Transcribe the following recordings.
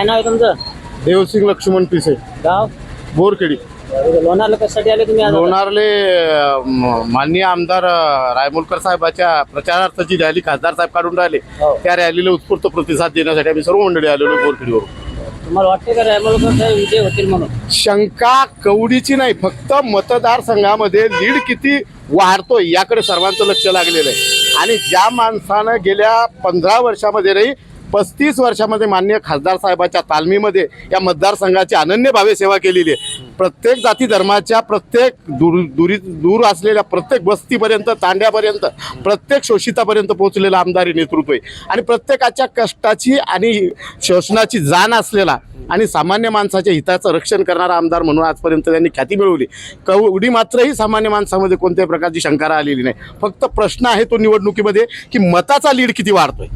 काय नाव आहे तुमचं? देवसिंग लक्ष्मण पिसे. गाव? बोरखेडी. लोणारला कशासाठी आले तुम्ही आज? लोणारले अं, माननीय आमदार अं, रायमुलकर साहेबाच्या प्रचारार्थाची रॅली खासदार साहेब काढून राहिले. हो. त्या रॅलीला उत्स्फूर्त प्रतिसाद देण्यासाठी आम्ही सर्व मंडळी आलेलो बोरखेडीवरून. तुम्हाला वाटते का रायमोलकर साहेब विजय होतील म्हणून? शंका कवडीची नाही फक्त मतदारसंघामध्ये लीड किती वाढतोय याकडे सर्वांचं लक्ष लागलेलं आहे. आणि ज्या माणसानं गेल्या पंधरा वर्षामध्ये नाही पस्तीस वर्षामध्ये मान्य खासदार साहेबाच्या तालमीमध्ये या मतदारसंघाची अनन्य भावे सेवा केलेली आहे. प्रत्येक जाती धर्माच्या प्रत्येक दूर दुरी दूर असलेल्या प्रत्येक वस्तीपर्यंत तांड्यापर्यंत प्रत्येक शोषितापर्यंत पोहोचलेला आमदारी नेतृत्व आहे. आणि प्रत्येकाच्या कष्टाची आणि शोषणाची जाण असलेला आणि सामान्य माणसाच्या हिताचं रक्षण करणारा आमदार म्हणून आजपर्यंत त्यांनी ख्याती मिळवली. कवडी मात्रही सामान्य माणसामध्ये कोणत्याही प्रकारची शंका राहिलेली नाही. फक्त प्रश्न आहे तो निवडणुकीमध्ये की मताचा लीड किती वाढतोय?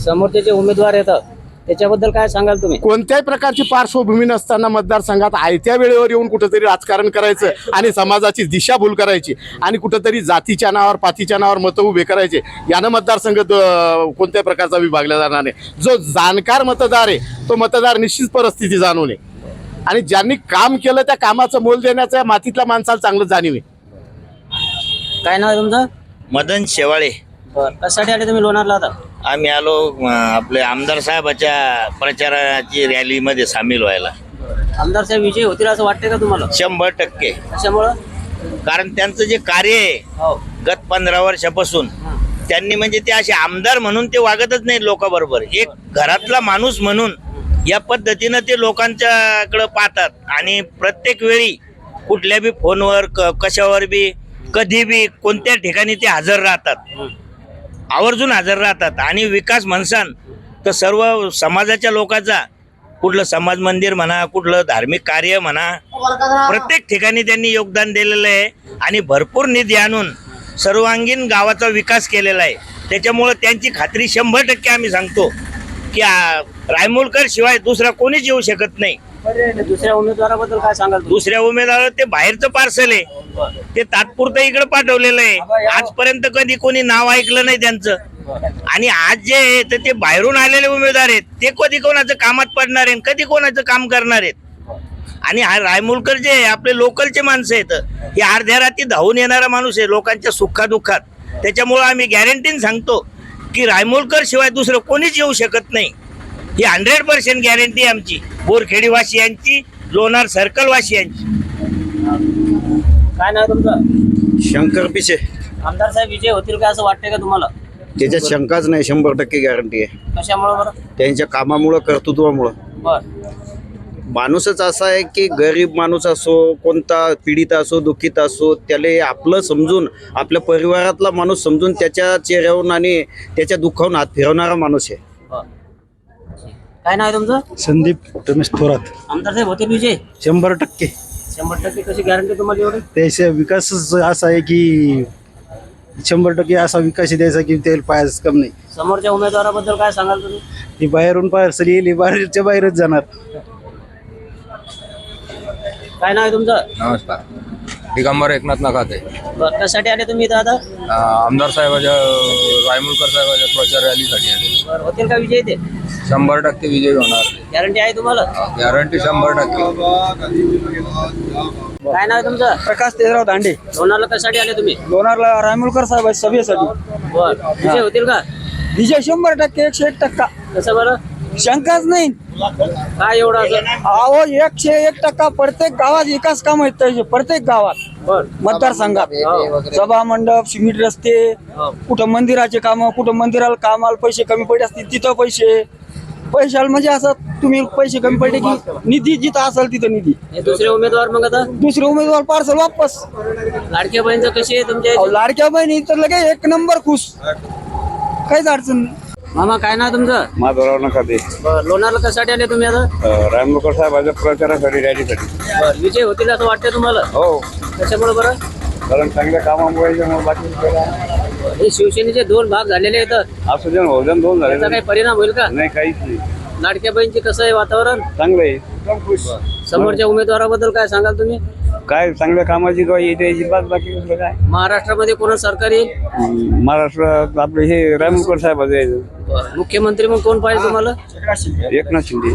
समोरचे जे उमेदवार येतात त्याच्याबद्दल काय सांगाल तुम्ही? कोणत्याही प्रकारची पार्श्वभूमी नसताना मतदारसंघात आयत्या वेळेवर येऊन कुठेतरी राजकारण करायचं आणि समाजाची दिशाभूल करायची आणि कुठेतरी जातीच्या नावावर पातीच्या नावावर मतं उभे करायचे यानं मतदारसंघ कोणत्याही प्रकारचा विभागला जाणार नाही. जो जाणकार मतदार आहे तो मतदार निश्चित परिस्थिती जाणून आहे. आणि ज्यांनी काम केलं त्या कामाचं मोल देण्याचं या मातीतल्या माणसाला चांगलं जाणीव आहे. काय नाव आहे तुमचं? मदन शेवाळे. बरं कशासाठी आले तुम्ही लोणारला आता? आम्ही आलो आपले आमदार साहेबाच्या प्रचाराची रॅलीमध्ये सामील व्हायला. आमदार साहेब विजय होतील असं वाटते का तुम्हाला? शंभर टक्के. कशामुळं? कारण त्यांचं जे कार्य आहे हो. गत पंधरा वर्षापासून त्यांनी म्हणजे ते असे आमदार म्हणून ते वागतच नाही लोकांबरोबर. एक घरातला माणूस म्हणून या पद्धतीनं ते लोकांच्याकडं पाहतात. आणि प्रत्येक वेळी कुठल्या बी फोनवर क कशावर बी कधी बी कोणत्या ठिकाणी ते हजर राहतात. आवर्जून हजर राहतात आणि विकास म्हणसान तर सर्व समाजाच्या लोकांचा कुठलं समाज मंदिर म्हणा कुठलं धार्मिक कार्य म्हणा प्रत्येक ठिकाणी त्यांनी योगदान दिलेलं आहे आणि भरपूर निधी आणून सर्वांगीण गावाचा विकास केलेला आहे. त्याच्यामुळं त्यांची खात्री शंभर टक्के आम्ही सांगतो की आ, रायमुलकर शिवाय दुसरा कोणीच येऊ शकत नाही. दुसऱ्या उमेदवाराबद्दल काय सांगाल? दुसऱ्या उमेदवार ते बाहेरचं पार्सल आहे. ते तात्पुरतं इकडे पाठवलेलं आहे. आजपर्यंत कधी कोणी नाव ऐकलं नाही त्यांचं. आणि आज जे आहे तर ते बाहेरून आलेले उमेदवार आहेत. ते कधी कोणाचं कामात पडणार आहे कधी कोणाचं काम करणार आहेत. आणि हा रायमुलकर जे आहे, आपले लोकलचे माणसं आहेत. हे अर्ध्या रात्री धावून येणारा माणूस आहे लोकांच्या सुखादुःखात. त्याच्यामुळं आम्ही गॅरंटीन सांगतो की रायमुलकर शिवाय दुसरं कोणीच येऊ शकत नाही. ही हंड्रेड पर्सेंट गॅरंटी आहे आमची. बोरखेडीवासियांची लोणार सर्कलवासियांची काय नाव तुमचं? शंकर पिसे. आमदार साहेब विजय होतील का असं वाटते का तुम्हाला? त्याच्यात शंकाच नाही शंभर टक्के गॅरंटी आहे. कशामुळं बरं? त्यांच्या कामामुळं कर्तृत्वामुळं. बर. माणूसच असा आहे की गरीब माणूस असो कोणता पीडित असो दुःखित असो त्याला आपलं समजून आपल्या परिवारातला माणूस समजून त्याच्या चेहऱ्यावरून आणि त्याच्या दुःखावरून हात फिरवणारा माणूस आहे. काय नाव आहे तुमचं? संदीप रमेश थोरात. आमदार साहेब होतील विजय शंभर टक्के. शंभर टक्के कशी गॅरंटी तुम्हाला एवढी? त्याचा विकासच असा आहे की शंभर टक्के असा विकास आहे द्यायचा की त्याला पायाच कम नाही. समोरच्या उमेदवाराबद्दल काय सांगाल तुम्ही? ती बाहेरून पार्सल येईल ही बाहेरच्या बाहेरच जाणार. काय नाव आहे तुमचं? नमस्कार. दिगंबर एकनाथ नकाते बर कशासाठी आले तुम्ही इथं आता? आमदार साहेबाच्या रायमुलकर साहेबाच्या प्रचार रॅलीसाठी आले. बर होतील का विजय ते? शंभर टक्के विजय होणार. गॅरंटी आहे तुम्हाला? गॅरंटी शंभर टक्के. काय नाव आहे तुमचं? प्रकाश तेजराव दांडे. लोणारला कशासाठी आले तुम्ही? लोणारला रायमुलकर साहेब आहेत सभेसाठी. बर विजय होतील का? विजय शंभर टक्के एकशे एक टक्का. कसं बरं? शंकाच नाही. काय एवढं अहो एकशे एक टक्का प्रत्येक गावात विकास काम आहेत त्याचे प्रत्येक गावात. मतदारसंघात. सभा मंडप सिमेंट रस्ते हो. कुठं मंदिराचे काम कुठं मंदिराला कामाला पैसे कमी पडले असतील तिथं पैसे. पैशाला म्हणजे असं तुम्ही पैसे कमी पडले की निधी जिथं असेल तिथं निधी. दुसरे उमेदवार मग आता? दुसरे उमेदवार पार्सल वापस. लाडक्या बहिणीचं कशी आहे तुमच्या? लाडक्या बहिणी तर लगे एक नंबर खुश. काहीच अडचण नाही. मामा काय नाव आहे तुमचं? माधवराव नका ते बर लोणारला कशासाठी आले तुम्ही आता? रामलोकर साहेबाच्या प्रचारासाठी रॅलीसाठी बर विजय होतील असं वाटतंय तुम्हाला? हो. कशामुळे बरं? कारण चांगल्या कामामुळे बाकी हे शिवसेनेचे दोन भाग झालेले आहेत. असू दे ना, जण दोन झाले. काही परिणाम होईल का? नाही काहीच नाही. लाडक्या बहिणीचे कसं आहे वातावरण? चांगलं आहे. एकदम खुश. समोरच्या उमेदवाराबद्दल काय सांगाल तुम्ही? काय चांगल्या कामाची किंवा येते बात बाकी दुसरं काय? महाराष्ट्रामध्ये कोण सरकार? येईल हम्म, महाराष्ट्रात आपले हे आहे. बरं. मुख्यमंत्री मग कोण पाहिजे तुम्हाला? एकनाथ शिंदे.